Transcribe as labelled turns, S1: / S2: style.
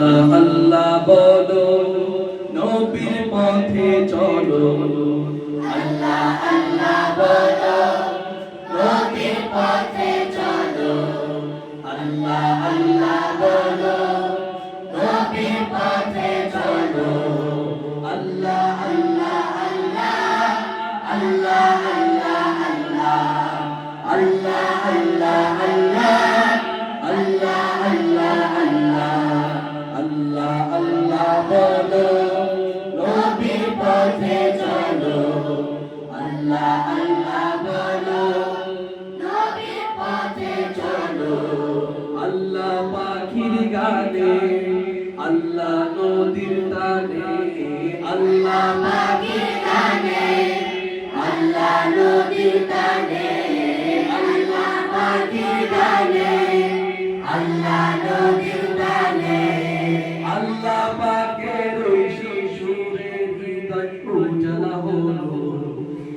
S1: আল্লাহ বলো নবীর পথে চলো আল্লাহ আল্লাহ বলো নবীর পথে চলো আল্লাহ আল্লাহ বলো নবীর পথে চলো আল্লাহ আল্লাহ আল্লাহ আল্লাহ আল্লাহ বলো নবীর পথে চলো আল্লাহ পাখির গানে, আল্লাহ নদীর তানে, আল্লাহ পাখির গানে, আল্লাহ নদীর তানে, আল্লাহ পাখির গানে, আল্লাহ নদীর তানে। আল্লাহ পাকের শিশুরে হৃদয় উজালা হলো।